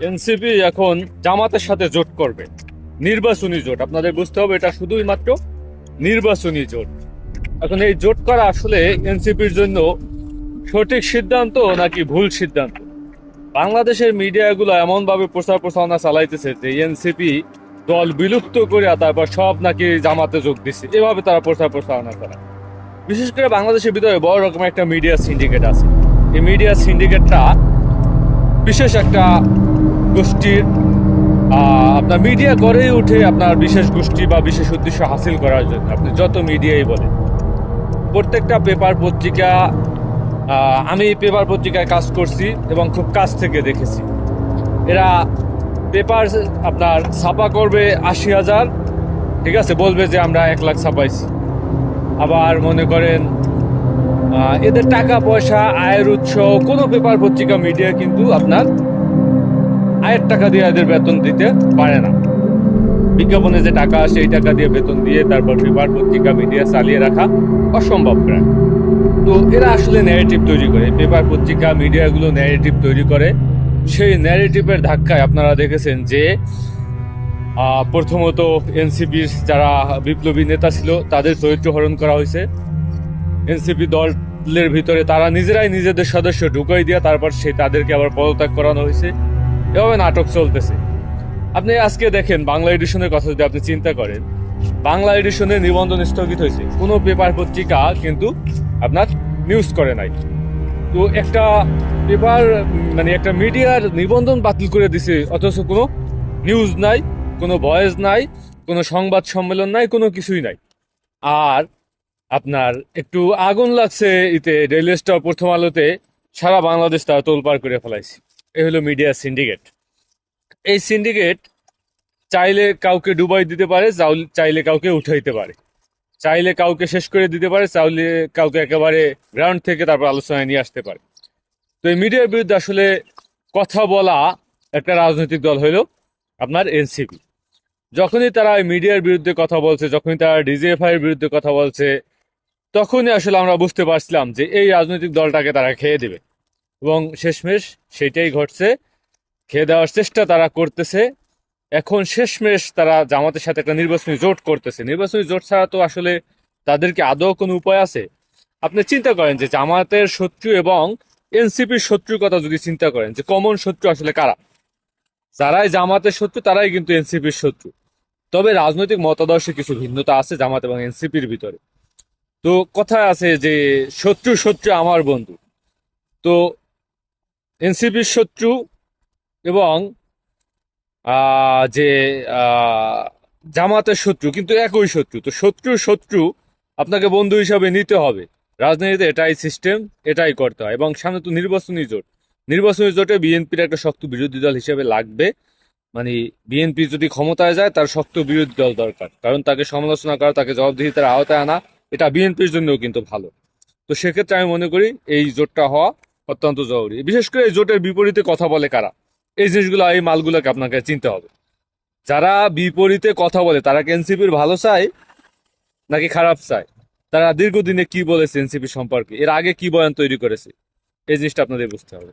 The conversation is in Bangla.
এনসিপি এখন জামাতের সাথে জোট করবে। নির্বাচনী জোট, আপনাদের বুঝতে হবে এটা শুধুই মাত্র নির্বাচনী জোট। এখন এই জোট করা আসলে এনসিপির জন্য সঠিক সিদ্ধান্ত নাকি ভুল সিদ্ধান্ত? বাংলাদেশের মিডিয়াগুলো এমনভাবে প্রচার প্রচারণা চালাইতেছে যে এনসিপি দল বিলুপ্ত করে তারপর সব নাকি জামাতে যোগ দিচ্ছে এভাবে তারা প্রচার প্রচারণা করে। বিশেষ করে বাংলাদেশের ভিতরে বড় রকমের একটা মিডিয়া সিন্ডিকেট আছে। এই মিডিয়া সিন্ডিকেটটা বিশেষ একটা গোষ্ঠীর আপনার মিডিয়া গড়েই উঠে আপনার বিশেষ গোষ্ঠী বা বিশেষ উদ্দেশ্য হাসিল করার জন্য। আপনি যত মিডিয়াই বলেন। প্রত্যেকটা পেপার পত্রিকা আমি পেপার পত্রিকায় কাজ করছি এবং খুব কাছ থেকে দেখেছি। এরা পেপার আপনার ছাপা করবে আশি হাজার, ঠিক আছে? বলবে যে আমরা এক লাখ ছাপাইছি। আবার মনে করেন এদের টাকা পয়সা আয়ের উৎস, কোনো পেপার পত্রিকা মিডিয়া কিন্তু আপনার আয়ের টাকা দিয়ে এদের বেতন দিতে পারে না। বিজ্ঞাপনে যে টাকা আসে, এই টাকা দিয়ে বেতন দিয়ে তারপর পেপার পত্রিকা, মিডিয়া চালিয়ে রাখা অসম্ভব প্রায়। তো এরা আসলে ন্যারেটিভ তৈরি করে। পেপার পত্রিকা, মিডিয়াগুলো ন্যারেটিভ তৈরি করে। সেই ন্যারেটিভের ধাক্কায় আপনারা দেখেছেন যে প্রথমত এনসিপির যারা বিপ্লবী নেতা ছিল, তাদের চরিত্র হরণ করা হয়েছে। এনসিপি দলের ভিতরে তারা নিজেরাই নিজেদের সদস্য ঢুকাই দিয়ে তারপর সেই তাদেরকে আবার পদত্যাগ করানো হয়েছে। এভাবে নাটক চলতেছে। আপনি আজকে দেখেন বাংলা এডিশনের কথা যদি আপনি চিন্তা করেন, বাংলা এডিশনের নিবন্ধন স্থগিত হয়েছে। কোনো পেপার পত্রিকা কিন্তু আপনার নিউজ করে নাই। তো একটা পেপার মানে একটা মিডিয়ার নিবন্ধন বাতিল করে দিছে, অথচ কোনো নিউজ নাই, কোনো ভয়েস নাই, কোনো সংবাদ সম্মেলন নাই, কোনো কিছুই নাই। আর আপনার একটু আগুন লাগছে ইতে ডেইলি স্টার প্রথম আলোতে সারা বাংলাদেশ তারা তোলপাড় করে ফেলাইছে। এই হলো মিডিয়া সিন্ডিকেট। এই সিন্ডিকেট চাইলে কাউকে ডুবাই দিতে পারে চাইলে কাউকে উঠাইতে পারে। চাইলে কাউকে শেষ করে দিতে পারে, চাইলে কাউকে একেবারে গ্রাউন্ড থেকে তারপর আলোচনায় নিয়ে আসতে পারে। তো এই মিডিয়ার বিরুদ্ধে আসলে কথা বলা একটা রাজনৈতিক দল হইল আপনার এনসিপি। যখনই তারা মিডিয়ার বিরুদ্ধে কথা বলছে, যখনই তারা ডিজিএফআই এর বিরুদ্ধে কথা বলছে, তখনই আসলে আমরা বুঝতে পারছিলাম যে এই রাজনৈতিক দলটাকে তারা খেয়ে দেবে। এবং শেষমেশ সেটাই ঘটছে। খেয়ে দেওয়ার চেষ্টা তারা করতেছে। এখন শেষমেশ তারা জামাতের সাথে একটা নির্বাচনী জোট করতেছে। নির্বাচনী জোট ছাড়া তো আসলে তাদেরকে আদৌ কোনো উপায় আছে? আপনি চিন্তা করেন যে জামাতের শত্রু এবং এনসিপির শত্রুর কথা যদি চিন্তা করেন যে কমন শত্রু আসলে কারা? যারাই জামাতের শত্রু, তারাই কিন্তু এনসিপির শত্রু। তবে রাজনৈতিক মতাদর্শে কিছু ভিন্নতা আছে জামাত এবং এনসিপির ভিতরে। তো কথায় আছে যে শত্রু শত্রু আমার বন্ধু। তো এনসিপির শত্রু এবং যে জামাতের শত্রু, কিন্তু একই শত্রু। তো শত্রু শত্রু আপনাকে বন্ধু হিসাবে নিতে হবে। রাজনীতিতে এটাই সিস্টেম এটাই করতে হয়। এবং সামনে তো নির্বাচনী জোট। নির্বাচনী জোটে বিএনপির একটা শক্ত বিরোধী দল হিসেবে লাগবে। মানে বিএনপি যদি ক্ষমতায় যায়, তার শক্ত বিরোধী দল দরকার। কারণ তাকে সমালোচনা করা, তাকে জবাবদিহিতার আওতায় আনা, এটা বিএনপির জন্যও কিন্তু ভালো। তো সেক্ষেত্রে আমি মনে করি, এই জোটটা হওয়া অত্যন্ত জরুরি। বিশেষ করে জোটের বিপরীতে কথা বলে কারা? এই জিনিসগুলো, এই মালগুলোকে আপনাকে চিনতে হবে। যারা বিপরীতে কথা বলে, তারা কি এনসিপির ভালো চায় নাকি খারাপ চায় তারা দীর্ঘদিনে কি বলেছে এনসিপি সম্পর্কে? এর আগে কি বয়ান তৈরি করেছে? এই জিনিসটা আপনাদের বুঝতে হবে।